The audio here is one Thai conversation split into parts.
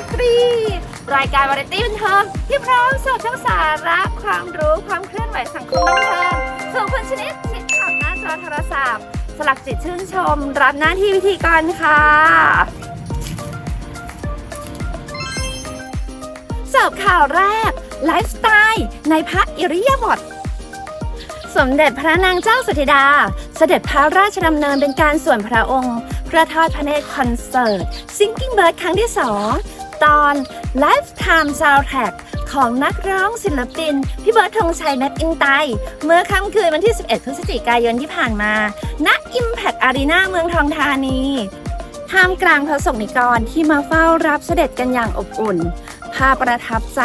จักรี รายการวาไรตี้บันเทิงที่พร้อมเสิร์ฟทั้งสาระความรู้ความเคลื่อนไหวสังคมบันเทิงส่งคนชนิดชิดขอบหน้าจอโทรศัพท์ สลักจิตชื่นชม รับหน้าที่วิธีกรค่ะ เสิร์ฟข่าวแรก ไลฟ์สไตล์ในพระอิริยาบถสมเด็จพระนางเจ้าสุธิดา เสด็จพระราชดำเนินเป็นการส่วนพระองค์ พระทอดพระเนตรคอนเสิร์ต Singing Bird ครั้งที่2 ตอน Lifetime Soundtrack ของนักร้องศิลปิน พี่เบิร์ดธงชัยนัทอินไต เมื่อค่ำคืนวันที่ 11 พฤศจิกายนที่ผ่านมา ณ Impact Arena เมืองทองธานีท่ามกลางพระสงฆ์นิกรที่มาเฝ้ารับเสด็จกันอย่างอบอุ่น ภาพประทับใจ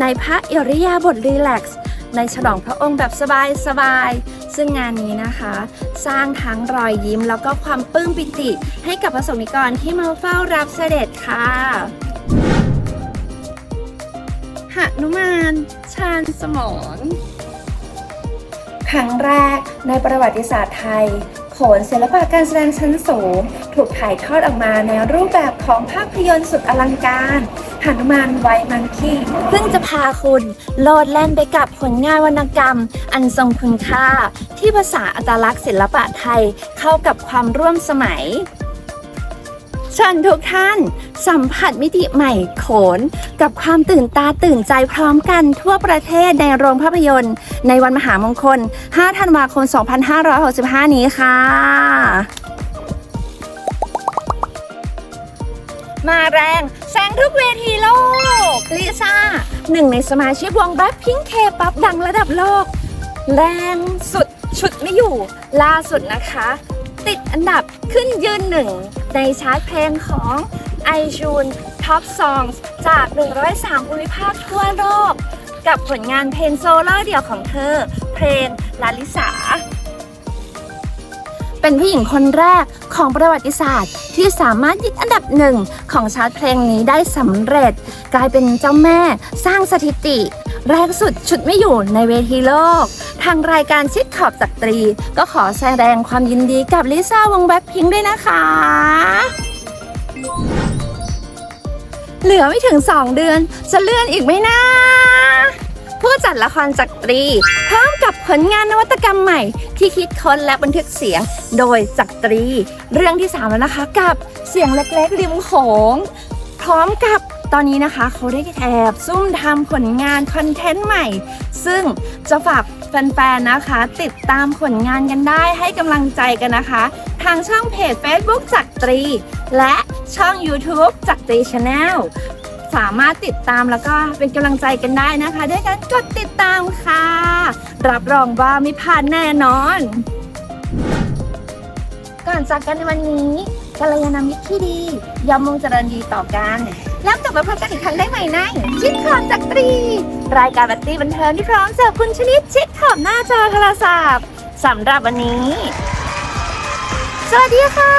ในพระอริยาบถรีแลกซ์ในฉลองพระองค์แบบสบายๆซึ่งงานนี้นะคะ สร้างทั้งรอยยิ้มแล้วก็ความปลื้มปิติ ให้กับพระสงฆ์นิกรที่มาเฝ้ารับเสด็จค่ะาญสมรครั้งแรกในประวัติศาสตร์ไทย โขนศิลปะการแสดงชั้นสูง ถูกถ่ายทอดออกมาในรูปแบบของภาพยนตร์สุดอลังการหนุมานไวมันคีซึ่งจะพาคุณโลดแล่นไปกับผลงานวรรณกรรม อันทรงคุณค่า ที่ภาษาอัตลักษณ์ศิลปะไทยเข้ากับความร่วมสมัย เชิญทุกท่าน สัมผัสมิติใหม่โขน กับความตื่นตาตื่นใจพร้อมกันทั่วประเทศในโรงภาพยนตร์ ในวันมหามงคล 5 ธันวาคม 2565 นี้ค่ะ มาแรงแซงทุกเวทีโลก ลิซ่า หนึ่งในสมาชิกวงแบล็คพิงเคป๊อปดังระดับโลก แรงสุดฉุดไม่อยู่ ล่าสุดนะคะ ติดอันดับขึ้นยืนหนึ่งในชาร์ตเพลงของ iTunes Top Songs จาก 103 ภูมิภาคทั่วโลก กับผลงานเพลงโซโล่เดี่ยวของเธอ เพลงลาลิสา เป็นผู้หญิงคนแรกของประวัติศาสตร์ที่สามารถยึดอันดับหนึ่งของชาร์ตเพลงนี้ได้สำเร็จ กลายเป็นเจ้าแม่สร้างสถิติ แรงสุดชุดไม่อยู่ในเวทีโลก ทางรายการชิดขอบจักรี ก็ขอแสดงความยินดีกับลิซ่าวงแบ็คพิงค์ด้วยนะคะ เหลือไม่ถึง 2 เดือน จะเลื่อนอีกไหมนะผู้จัดละครจักรีพร้อมกับผลงานนวัตกรรมใหม่ ที่คิดค้นและบันทึกเสียง โดยจักรี เรื่องที่ 3 แล้วนะคะกับเสียงเล็กๆริมโขง พร้อมกับ ตอนนี้นะคะเขาได้แอบซุ่มทำผลงานคอนเทนต์ใหม่ ซึ่งจะฝากแฟนๆนะคะ ติดตามผลงานกันได้ให้กำลังใจกันนะคะ ทางช่องเพจ Facebook จักตรี และช่อง YouTube จักตรีชาแนลสามารถติดตามแล้วก็เป็นกำลังใจกันได้นะคะ ด้วยการกดติดตามค่ะ รับรองว่าไม่พลาดแน่นอน ก่อนจากกันในวันนี้กัลยาณมิตรที่ดียอมมงเจริญดีต่อกัน แล้วกลับมาพบกันอีกครั้งได้ใหม่ในชิดขอบจักตรี รายการบัตตี้บันเทิงที่พร้อมเสิร์ฟคุณชนิดชิดขอบหน้าจอโทรศัพท์สำหรับวันนี้ สวัสดีค่ะ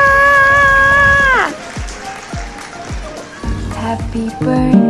Happy birthday